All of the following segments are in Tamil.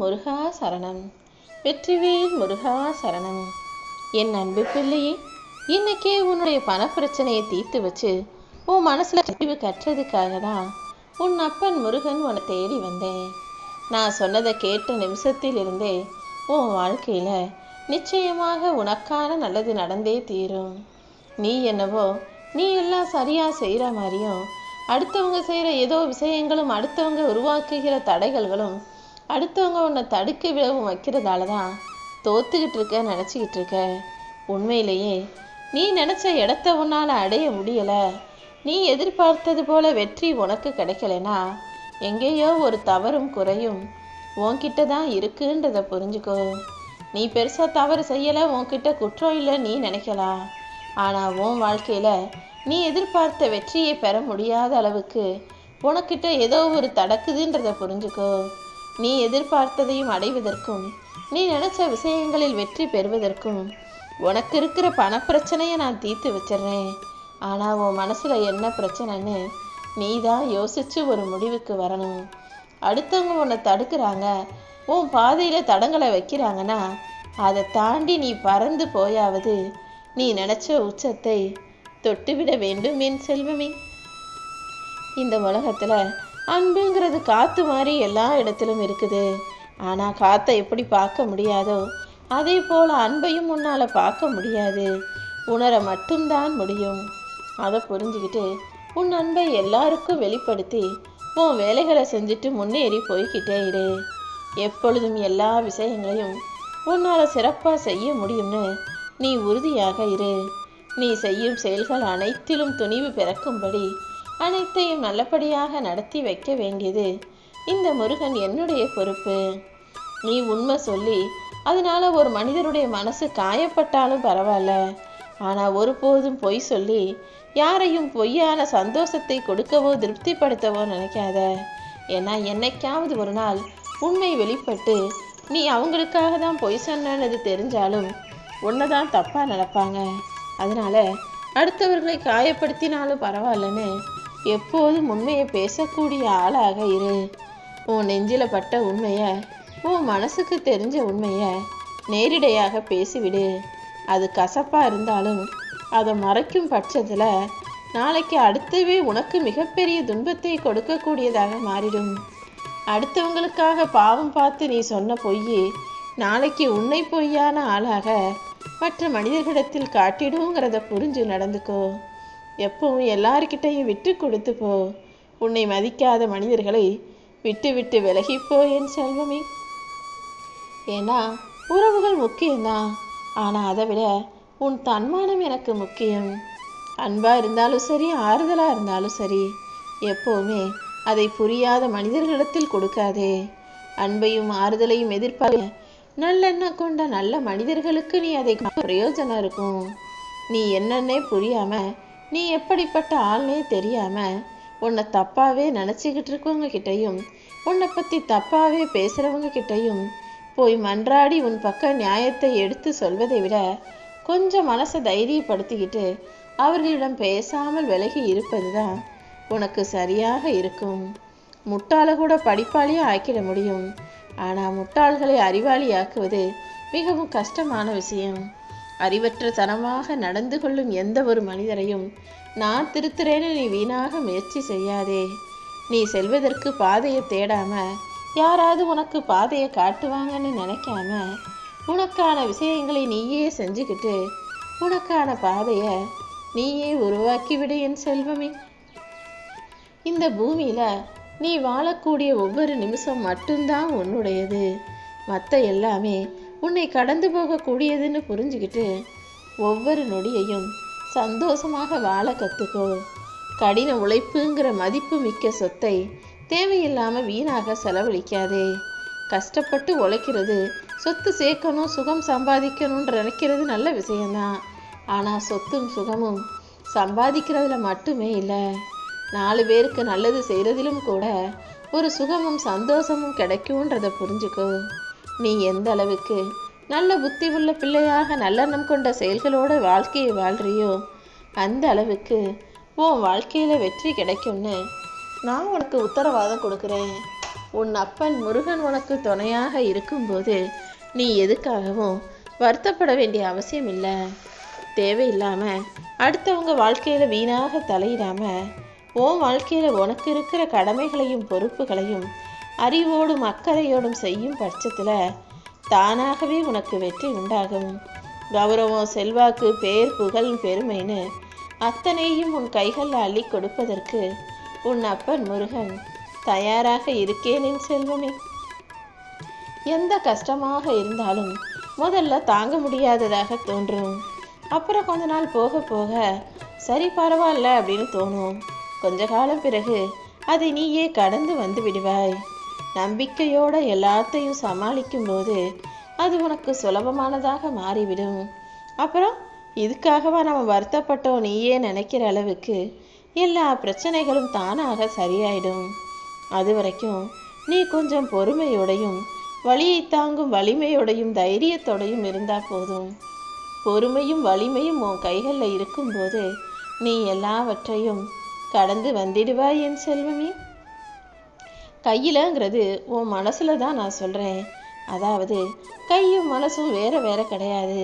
முருகா சரணம். வெற்றிவேல் முருகா சரணம். என் அன்பு பிள்ளையே இன்னைக்கே உன்னுடைய பணப்பிரச்சனையை தீர்த்து வச்சு உன் மனசில் தெளிவு கற்றதுக்காக தான் உன் அப்பன் முருகன் உன்னை தேடி வந்தேன். நான் சொன்னதை கேட்ட நிமிஷத்தில் இருந்தே உன் வாழ்க்கையில் நிச்சயமாக உனக்கான நல்லது நடந்தே தீரும். நீ என்னவோ நீ எல்லாம் சரியாக செய்கிற மாதிரியும் அடுத்தவங்க செய்கிற ஏதோ விஷயங்களும் அடுத்தவங்க உருவாக்குகிற தடைகள்களும் அடுத்தவங்க உன்னை தடுக்க விழவும் வைக்கிறதால தான் தோத்துக்கிட்டு இருக்க நினச்சிக்கிட்டு இருக்க. உண்மையிலேயே நீ நினச்ச இடத்த உன்னால் அடைய முடியலை. நீ எதிர்பார்த்தது போல வெற்றி உனக்கு கிடைக்கலனா எங்கேயோ ஒரு தவறும் குறையும் உன்கிட்ட தான் இருக்குன்றத புரிஞ்சுக்கோ. நீ பெருசாக தவறு செய்யலை உன்கிட்ட குற்றம் இல்லை நீ நினைக்கலாம் ஆனால் உன் வாழ்க்கையில் நீ எதிர்பார்த்த வெற்றியை பெற முடியாத அளவுக்கு உனக்கிட்ட ஏதோ ஒரு தடக்குதுன்றத புரிஞ்சுக்கோ. நீ எதிர்பார்த்ததையும் அடைவதற்கும் நீ நினைச்ச விஷயங்களில் வெற்றி பெறுவதற்கும் உனக்கு இருக்கிற பணப்பிரச்சனையை நான் தீர்த்து வச்சிடுறேன். ஆனால் உன் மனசில் என்ன பிரச்சனைன்னு நீ தான் யோசிச்சு ஒரு முடிவுக்கு வரணும். அடுத்தவங்க உன்னை தடுக்கிறாங்க உன் பாதையில் தடங்களை வைக்கிறாங்கன்னா அதை தாண்டி நீ பறந்து போயாவது நீ நினச்ச உச்சத்தை தொட்டுவிட வேண்டும் என் செல்வமே. இந்த உலகத்தில் அன்புங்கிறது காற்று மாதிரி எல்லா இடத்திலும் இருக்குது. ஆனால் காற்றை எப்படி பார்க்க முடியாதோ அதே போல் அன்பையும் உன்னால் பார்க்க முடியாது. உணர மட்டும்தான் முடியும். அதை புரிஞ்சுக்கிட்டு உன் அன்பை எல்லாருக்கும் வெளிப்படுத்தி உன் வேலைகளை செஞ்சுட்டு முன்னேறி போய்கிட்டே இரு. எப்பொழுதும் எல்லா விஷயங்களையும் உன்னால் சிறப்பாக செய்ய முடியும்னு நீ உறுதியாக இரு. நீ செய்யும் செயல்கள் அனைத்திலும் துணிவு பிறக்கும்படி அனைத்தையும் நல்லபடியாக நடத்தி வைக்க வேண்டியது இந்த முருகன் என்னுடைய பொறுப்பு. நீ உண்மை சொல்லி அதனால ஒரு மனிதருடைய மனசு காயப்பட்டாலும் பரவாயில்ல. ஆனா ஒருபோதும் பொய் சொல்லி யாரையும் பொய்யான சந்தோஷத்தை கொடுக்கவோ திருப்திப்படுத்தவோ நினைக்காத. ஏன்னா என்னைக்காவது ஒரு நாள் உண்மை வெளிப்பட்டு நீ அவங்களுக்காக தான் பொய் சொன்னது தெரிஞ்சாலும் உன்னை தான் தப்பாக நடப்பாங்க அதனால அடுத்தவர்களை காயப்படுத்தினாலும் பரவாயில்லன்னு எப்போதும் உண்மையை பேசக்கூடிய ஆளாக இரு. உன் நெஞ்சில பட்ட உண்மையை உன் மனசுக்கு தெரிஞ்ச உண்மையை நேரிடையாக பேசிவிடு. அது கசப்பாக இருந்தாலும் அதை மறைக்கும் பட்சத்தில் நாளைக்கு அடுத்தவே உனக்கு மிகப்பெரிய துன்பத்தை கொடுக்கக்கூடியதாக மாறிடும். அடுத்தவங்களுக்காக பாவம் பார்த்து நீ சொன்ன பொய் நாளைக்கு உன்னை பொய்யான ஆளாக மற்ற மனிதர்களிடத்தில் காட்டிடுங்கிறத புரிஞ்சு நடந்துக்கோ. எப்பவும் எல்லார்கிட்டையும் விட்டு கொடுத்து போ. உன்னை மதிக்காத மனிதர்களை விட்டு விட்டு விலகிப்போ என் செல்வமே. ஏன்னா உறவுகள் முக்கியம்தான். ஆனால் அதை விட உன் தன்மானம் எனக்கு முக்கியம். அன்பா இருந்தாலும் சரி ஆறுதலா இருந்தாலும் சரி எப்போவுமே அதை புரியாத மனிதர்களிடத்தில் கொடுக்காதே. அன்பையும் ஆறுதலையும் எதிர்பார்க்க நல்லெண்ணம் கொண்ட நல்ல மனிதர்களுக்கு நீ அதை பிரயோஜனம் இருக்கும். நீ என்னன்னே புரியாம நீ எப்படிப்பட்ட ஆள்னே தெரியாம உன்னை தப்பாவே நினச்சிக்கிட்டு இருக்கவங்க கிட்டையும் உன்னை பற்றி தப்பாவே பேசுகிறவங்க கிட்டயும் போய் மன்றாடி உன் பக்க நியாயத்தை எடுத்து சொல்வதை விட கொஞ்சம் மனசை தைரியப்படுத்திக்கிட்டு அவர்களிடம் பேசாமல் விலகி இருப்பது தான் உனக்கு சரியாக இருக்கும். முட்டாளை கூட படிப்பாளியாக ஆக்கிட முடியும். ஆனால் முட்டாள்களை அறிவாளியாக்குவது மிகவும் கஷ்டமான விஷயம். அறிவற்ற தனமாக நடந்து கொள்ளும் எந்த ஒரு மனிதரையும் நான் திருத்துறேன்னு நீ வீணாக முயற்சி செய்யாதே. நீ செல்வதற்கு பாதையை தேடாம யாராவது உனக்கு பாதையை காட்டுவாங்கன்னு நினைக்காம உனக்கான விஷயங்களை நீயே செஞ்சுக்கிட்டு உனக்கான பாதையை நீயே உருவாக்கிவிடு என் செல்வமே. இந்த பூமியில நீ வாழக்கூடிய ஒவ்வொரு நிமிஷம் மட்டும்தான் உன்னுடையது. மற்ற எல்லாமே உன்னை கடந்து போகக்கூடியதுன்னு புரிஞ்சுக்கிட்டு ஒவ்வொரு நொடியையும் சந்தோஷமாக வாழ கற்றுக்கோ கடின உழைப்புங்கிற மதிப்பு மிக்க சொத்தை தேவையில்லாமல் வீணாக செலவழிக்காதே. கஷ்டப்பட்டு உழைக்கிறது சொத்து சேர்க்கணும் சுகம் சம்பாதிக்கணும்னு நினைக்கிறது நல்ல விஷயம்தான். ஆனால் சொத்தும் சுகமும் சம்பாதிக்கிறதுல மட்டுமே இல்லை நாலு பேருக்கு நல்லது செய்கிறதிலும் கூட ஒரு சுகமும் சந்தோஷமும் கிடைக்கும்ன்றதை புரிஞ்சுக்கோ. நீ எந்த அளவுக்கு நல்ல புத்தி உள்ள பிள்ளையாக நல்லெண்ணம் கொண்ட செயல்களோட வாழ்க்கையை வாழ்றியோ அந்த அளவுக்கு உன் வாழ்க்கையில் வெற்றி கிடைக்கும்னு நான் உனக்கு உத்தரவாதம் கொடுக்குறேன். உன் அப்பன் முருகன் உனக்கு துணையாக இருக்கும்போது நீ எதுக்காகவும் வருத்தப்பட வேண்டிய அவசியம் இல்லை. தேவையில்லாமல் அடுத்தவங்க வாழ்க்கையில் வீணாக தலையிடாமல் உன் வாழ்க்கையில் உனக்கு இருக்கிற கடமைகளையும் பொறுப்புகளையும் அறிவோடும் அக்கறையோடும் செய்யும் பட்சத்தில் தானாகவே உனக்கு வெற்றி உண்டாகும். கௌரவம் செல்வாக்கு பேர் புகழ் பெருமைன்னு அத்தனையும் உன் கைகளில் அள்ளி கொடுப்பதற்கு உன் அப்பன் முருகன் தயாராக இருக்கேனே செல்வமே. எந்த கஷ்டமாக இருந்தாலும் முதல்ல தாங்க முடியாததாக தோன்றும். அப்புறம் கொஞ்ச நாள் போக போக சரி பரவாயில்ல அப்படின்னு தோணும். கொஞ்ச காலம் பிறகு அதை நீயே கடந்து வந்து விடுவாய். நம்பிக்கையோட எல்லாத்தையும் சமாளிக்கும் போது அது உனக்கு சுலபமானதாக மாறிவிடும். அப்புறம் இதுக்காகவா நம்ம வருத்தப்பட்டோம் நீயே நினைக்கிற அளவுக்கு எல்லா பிரச்சனைகளும் தானாக சரியாயிடும். அது வரைக்கும் நீ கொஞ்சம் பொறுமையோடையும் வலியை தாங்கும் வலிமையோடையும் தைரியத்தோடையும் இருந்தால் போதும். பொறுமையும் வலிமையும் உன் கைகளில் இருக்கும்போது நீ எல்லாவற்றையும் கடந்து வந்திடுவாய் என் செல்வமே. கையிலங்கிறது உன் மனசில் தான் நான் சொல்கிறேன் அதாவது கையும் மனசும் வேற வேற கிடையாது.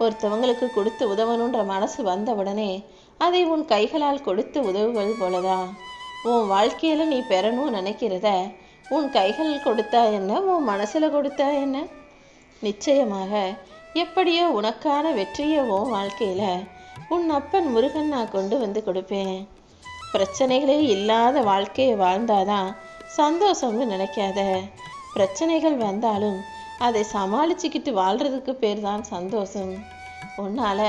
ஒருத்தவங்களுக்கு கொடுத்து உதவணுன்ற மனசு வந்த உடனே அதை உன் கைகளால் கொடுத்து உதவுவது போலதான். உன் வாழ்க்கையில் நீ பெறணும்னு நினைக்கிறத உன் கைகள் கொடுத்தா என்ன? உன் மனசில் கொடுத்தா என்ன? நிச்சயமாக எப்படியோ உனக்கான வெற்றியை உன் வாழ்க்கையில் உன் அப்பன் முருகன் நான் கொண்டு வந்து கொடுப்பேன். பிரச்சனைகளே இல்லாத வாழ்க்கையை வாழ்ந்தாதான் சந்தோஷம்னு நினைக்காத. பிரச்சனைகள் வந்தாலும் அதை சமாளிச்சுக்கிட்டு வாழ்கிறதுக்கு பேர் தான் சந்தோஷம். உன்னால்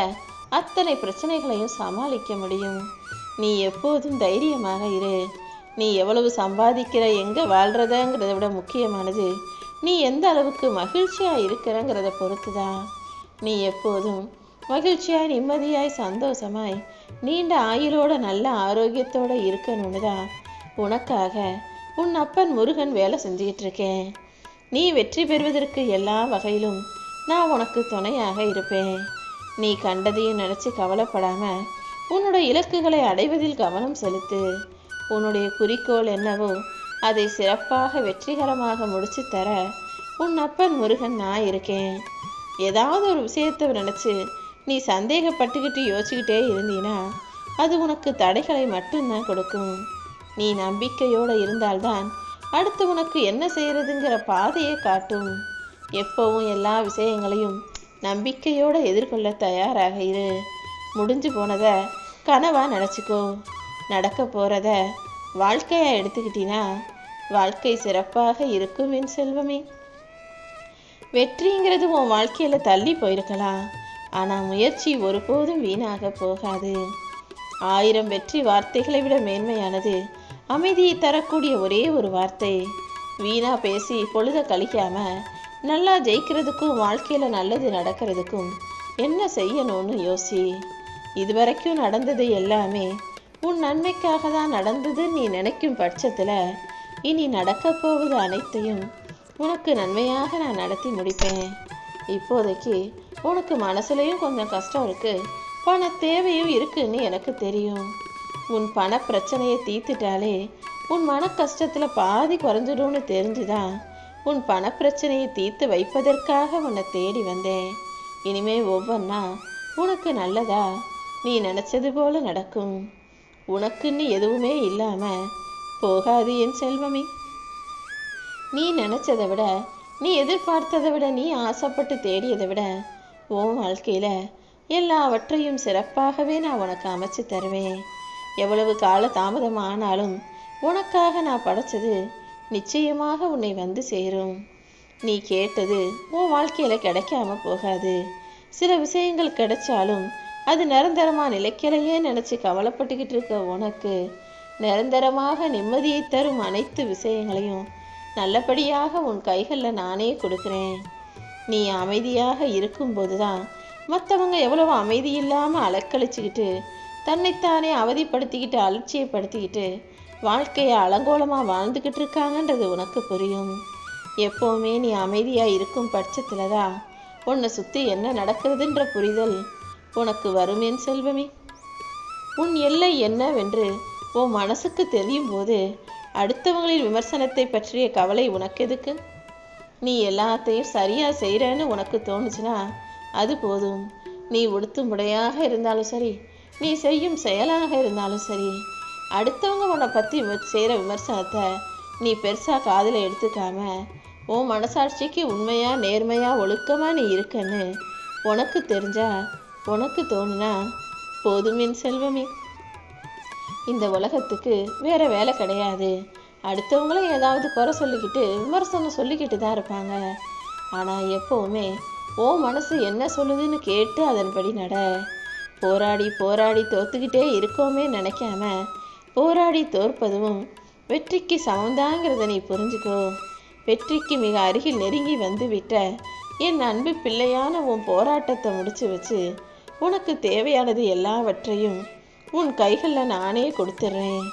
அத்தனை பிரச்சனைகளையும் சமாளிக்க முடியும். நீ எப்போதும் தைரியமாக இரு. நீ எவ்வளவு சம்பாதிக்கிற எங்கே வாழ்கிறதங்கிறத விட முக்கியமானது நீ எந்த அளவுக்கு மகிழ்ச்சியாக இருக்கிறங்கிறத பொறுத்து தான் நீ எப்போதும் மகிழ்ச்சியாய் நிம்மதியாய் சந்தோஷமாய் நீண்ட ஆயுளோட நல்ல ஆரோக்கியத்தோடு இருக்கணும்னு தான் உனக்காக உன் அப்பன் முருகன் வேலை செஞ்சுக்கிட்டு இருக்கேன் நீ வெற்றி பெறுவதற்கு எல்லா வகையிலும் நான் உனக்கு துணையாக இருப்பேன். நீ கண்டதையும் நினைச்சு கவலைப்படாம உன்னோட இலக்குகளை அடைவதில் கவனம் செலுத்து. உன்னுடைய குறிக்கோள் என்னவோ அதை சிறப்பாக வெற்றிகரமாக முடிச்சு தர உன் அப்பன் முருகன் நான் இருக்கேன். ஏதாவது ஒரு விஷயத்தை நினைச்சு நீ சந்தேகப்பட்டுக்கிட்டு யோசிச்சுக்கிட்டே இருந்தீனா அது உனக்கு தடைகளை மட்டும்தான் கொடுக்கும். நீ நம்பிக்கையோடு இருந்தால்தான் அடுத்து உனக்கு என்ன செய்யறதுங்கிற பாதையை காட்டும். எப்பவும் எல்லா விஷயங்களையும் நம்பிக்கையோடு எதிர்கொள்ள தயாராக இரு. முடிஞ்சு போனதை கனவாக நினச்சிக்கோ. நடக்க போகிறத வாழ்க்கையாக எடுத்துக்கிட்டினா வாழ்க்கை சிறப்பாக இருக்கும் என் செல்வமே. வெற்றிங்கிறது உன் வாழ்க்கையில் தள்ளி போயிருக்கலாம். ஆனால் முயற்சி ஒருபோதும் வீணாக போகாது. ஆயிரம் வெற்றி வார்த்தைகளை விட மேன்மையானது அமைதியை தரக்கூடிய ஒரே ஒரு வார்த்தை. வீணா பேசி பொழுத கழிக்காம நல்லா ஜெயிக்கிறதுக்கும் வாழ்க்கையில நல்லது நடக்கிறதுக்கும் என்ன செய்யணும்னு யோசி. இதுவரைக்கும் நடந்தது எல்லாமே உன் நன்மைக்காக தான் நடந்தது நீ நினைக்கும் பட்சத்துல இனி நடக்கப் போவது அனைத்தையும் உனக்கு நன்மையாக நான் நடத்தி முடிப்பேன். இப்போதைக்கு உனக்கு மனசுலையும் கொஞ்சம் கஷ்டம் இருக்கு பண தேவையும் இருக்குன்னு எனக்கு தெரியும். உன் பண பிரச்சனையை தீர்த்துட்டாலே உன் மன கஷ்டத்தில் பாதி குறைஞ்சிடும்னு தெரிஞ்சுதான் உன் பண பிரச்சனையை தீர்த்து வைப்பதற்காக உன்னை தேடி வந்தேன். இனிமே ஒவ்வொன்றா உனக்கு நல்லதா? நீ நினச்சது போல நடக்கும். உனக்குன்னு எதுவுமே இல்லாமல் போகாது என் செல்வமே. நீ நினச்சதை விட நீ எதிர்பார்த்ததை விட நீ ஆசைப்பட்டு தேடியதை விட உன் வாழ்க்கையில எல்லாவற்றையும் சிறப்பாகவே நான் உனக்கு அமைச்சு தருவேன். எவ்வளவு கால தாமதம் ஆனாலும் உனக்காக நான் படைச்சது நிச்சயமாக உன்னை வந்து சேரும். நீ கேட்டது உன் வாழ்க்கையில கிடைக்காம போகாது. சில விஷயங்கள் கிடைச்சாலும் அது நிரந்தரமா நிலைக்கலையே நினைச்சு கவலைப்பட்டுக்கிட்டு இருக்க உனக்கு நிரந்தரமாக நிம்மதியை தரும் அனைத்து விஷயங்களையும் நல்லபடியாக உன் கைகளில் நானே கொடுக்குறேன். நீ அமைதியாக இருக்கும்போது தான் மற்றவங்க எவ்வளவு அமைதி இல்லாமல் அலக்களிச்சுக்கிட்டு தன்னைத்தானே அவதிப்படுத்திக்கிட்டு அலட்சியப்படுத்திக்கிட்டு வாழ்க்கையை அலங்கோலமாக வாழ்ந்துக்கிட்டு இருக்காங்கன்றது உனக்கு புரியும். எப்போவுமே நீ அமைதியாக இருக்கும் பட்சத்தில் தான் உன்னை சுற்றி என்ன நடக்கிறதுன்ற புரிதல் உனக்கு வருமேன் செல்வமே. உன் எல்லை என்னவென்று உன் மனசுக்கு தெரியும் போது அடுத்தவங்களின் விமர்சனத்தை பற்றிய கவலை உனக்கு எதுக்கு? நீ எல்லாத்தையும் சரியாக செய்கிறேன்னு உனக்கு தோணுச்சுன்னா அது போதும். நீ உடுத்தும் முடையாக இருந்தாலும் சரி நீ செய்யும் செயலாக இருந்தாலும் சரி அடுத்தவங்க உன்னை பற்றி செய்கிற விமர்சனத்தை நீ பெருசாக காதில் எடுத்துக்காம உன் மனசாட்சிக்கு உண்மையாக நேர்மையாக ஒழுக்கமாக நீ இருக்கன்னு உனக்கு தெரிஞ்சா உனக்கு தோணுனா போதுமின் செல்வமே. இந்த உலகத்துக்கு வேற வேலை கிடையாது. அடுத்தவங்கள ஏதாவது குறை சொல்லிக்கிட்டு விமர்சனம் சொல்லிக்கிட்டு தான் இருப்பாங்க. ஆனால் எப்போவுமே ஓ மனசு என்ன சொல்லுதுன்னு கேட்டு அதன்படி நட. போராடி போராடி தோத்துக்கிட்டே இருக்கோமே நினைக்காம போராடி தோற்பதும் வெற்றிக்கு சமந்தாங்கிறத நீ புரிஞ்சுக்கோ. வெற்றிக்கு மிக அருகில் நெருங்கி வந்து விட்ட என் அன்பு பிள்ளையான உன் போராட்டத்தை முடிச்சு வச்சு உனக்கு தேவையானது எல்லாவற்றையும் உன் கைகளில் நானே கொடுத்துட்றேன்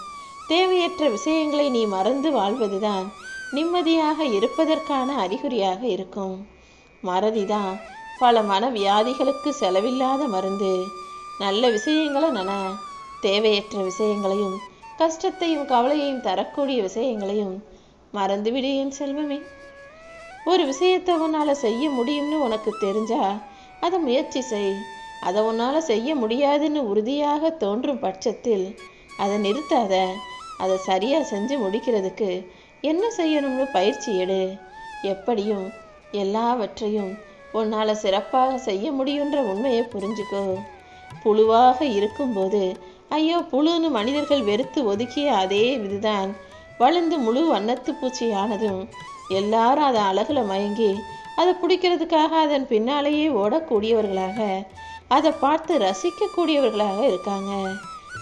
தேவையற்ற விஷயங்களை நீ மறந்து வாழ்வதுதான் நிம்மதியாக இருப்பதற்கான அறிகுறியாக இருக்கும். மறதிதான் பல மன வியாதிகளுக்கு செலவில்லாத மருந்து. நல்ல விஷயங்களை நன. தேவையற்ற விஷயங்களையும் கஷ்டத்தையும் கவலையையும் தரக்கூடிய விஷயங்களையும் மறந்துவிடு என் செல்வமே. ஒரு விஷயத்தை உன்னால் செய்ய முடியும்னு உனக்கு தெரிஞ்சா அதை முயற்சி செய். அதை உன்னால் செய்ய முடியாதுன்னு உறுதியாக தோன்றும் பட்சத்தில் அதை நிறுத்தாத. அதை சரியாக செஞ்சு முடிக்கிறதுக்கு என்ன செய்யணும்னு பயிற்சி எடு. எப்படியும் எல்லாவற்றையும் உன்னால் சிறப்பாக செய்ய முடியுன்ற உண்மையை புரிஞ்சுக்கோ. புழுவாக இருக்கும்போது ஐயோ புழுன்னு மனிதர்கள் வெறுத்து ஒதுக்கிய அதே இதுதான் வளர்ந்து முழு வண்ணத்து பூச்சியானதும் எல்லாரும் அதை அழகில் மயங்கி அதை பிடிக்கிறதுக்காக அதன் பின்னாலேயே ஓடக்கூடியவர்களாக அதை பார்த்து ரசிக்கக்கூடியவர்களாக இருக்காங்க.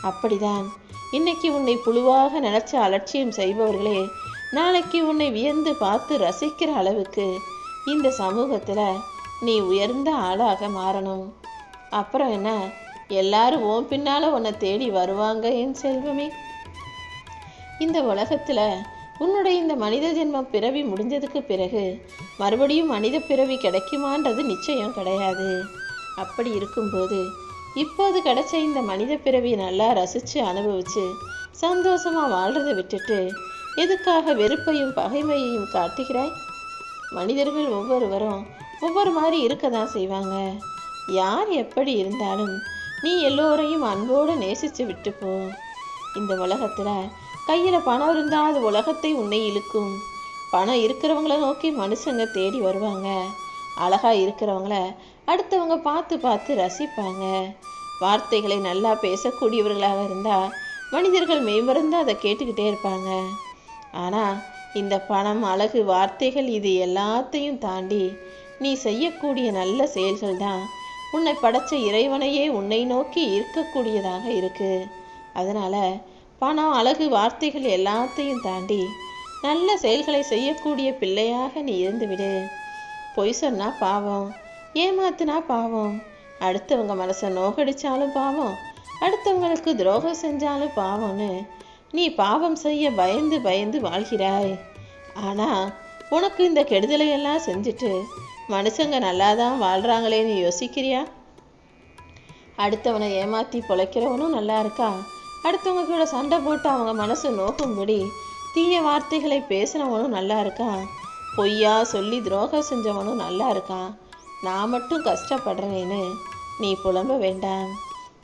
அப்படிதான். இன்னைக்கு உன்னை புழுவாக நினைச்ச அலட்சியம் செய்பவர்களே நாளைக்கு உன்னை வியந்து பார்த்து ரசிக்கிற அளவுக்கு இந்த சமூகத்தில் நீ உயர்ந்த ஆளாக மாறணும். அப்புறம் என்ன? எல்லாரும் ஓன் பின்னால உன்னை தேடி வருவாங்க என் செல்வமே. இந்த உலகத்துல உன்னுடைய இந்த மனித ஜென்மம் பிறவி முடிஞ்சதுக்கு பிறகு மறுபடியும் மனித பிறவி கிடைக்குமான்றது நிச்சயம் கிடையாது. அப்படி இருக்கும்போது இப்போது கிடைச்ச இந்த மனித பிறவியை நல்லா ரசித்து அனுபவிச்சு சந்தோஷமாக வாழ்றதை விட்டுட்டு எதுக்காக வெறுப்பையும் பகைமையையும் காட்டுகிறாய்? மனிதர்கள் ஒவ்வொருவரும் ஒவ்வொரு மாதிரி இருக்க தான் செய்வாங்க. யார் எப்படி இருந்தாலும் நீ எல்லோரையும் அன்போடு நேசித்து விட்டு போ. இந்த உலகத்தில் கையில் பணம் இருந்தால் அது உலகத்தை உன்னை இழுக்கும். பணம் இருக்கிறவங்கள நோக்கி மனுஷங்க தேடி வருவாங்க. அழகாக இருக்கிறவங்கள அடுத்தவங்க பார்த்து பார்த்து ரசிப்பாங்க. வார்த்தைகளை நல்லா பேசக்கூடியவர்களாக இருந்தால் மனிதர்கள் மெய்மறந்து அதை கேட்டுக்கிட்டே இருப்பாங்க. ஆனால் இந்த பணம் அழகு வார்த்தைகள் இது எல்லாத்தையும் தாண்டி நீ செய்யக்கூடிய நல்ல செயல்கள் தான் உன்னை படைச்ச இறைவனையே உன்னை நோக்கி இருக்கக்கூடியதாக இருக்கு. அதனால பணம் அழகு வார்த்தைகள் எல்லாத்தையும் தாண்டி நல்ல செயல்களை செய்யக்கூடிய பிள்ளையாக நீ இருந்துவிடு. பொய் சொன்னா பாவம் ஏமாத்துனா பாவம் அடுத்தவங்க மனசை நோகடிச்சாலும் பாவம் அடுத்தவங்களுக்கு துரோகம் செஞ்சாலும் பாவம்னு நீ பாவம் செய்ய பயந்து பயந்து வாழ்கிறாய். ஆனா உனக்கு இந்த கெடுதலையெல்லாம் செஞ்சுட்டு மனுஷங்க நல்லா தான் வாழ்கிறாங்களேன்னு யோசிக்கிறியா? அடுத்தவனை ஏமாத்தி பொழைக்கிறவனும் நல்லா இருக்கா அடுத்தவங்க கூட சண்டை போட்டு அவங்க மனசு நோக்கும்படி தீய வார்த்தைகளை பேசினவனும் நல்லா இருக்கான். பொய்யா சொல்லி துரோகம் செஞ்சவனும் நல்லா இருக்கான். நான் மட்டும் கஷ்டப்படுறேன்னு நீ புலம்ப வேண்டாம்.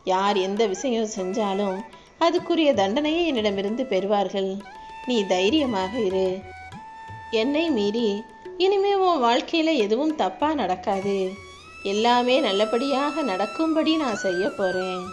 யார் எந்த விஷயம் செஞ்சாலும் அதுக்குரிய தண்டனையை என்னிடமிருந்து பெறுவார்கள். நீ தைரியமாக இரு. என்னை மீறி இனிமே உன் வாழ்க்கையில எதுவும் தப்பா நடக்காது. எல்லாமே நல்லபடியாக நடக்கும்படி நான் செய்ய போறேன்.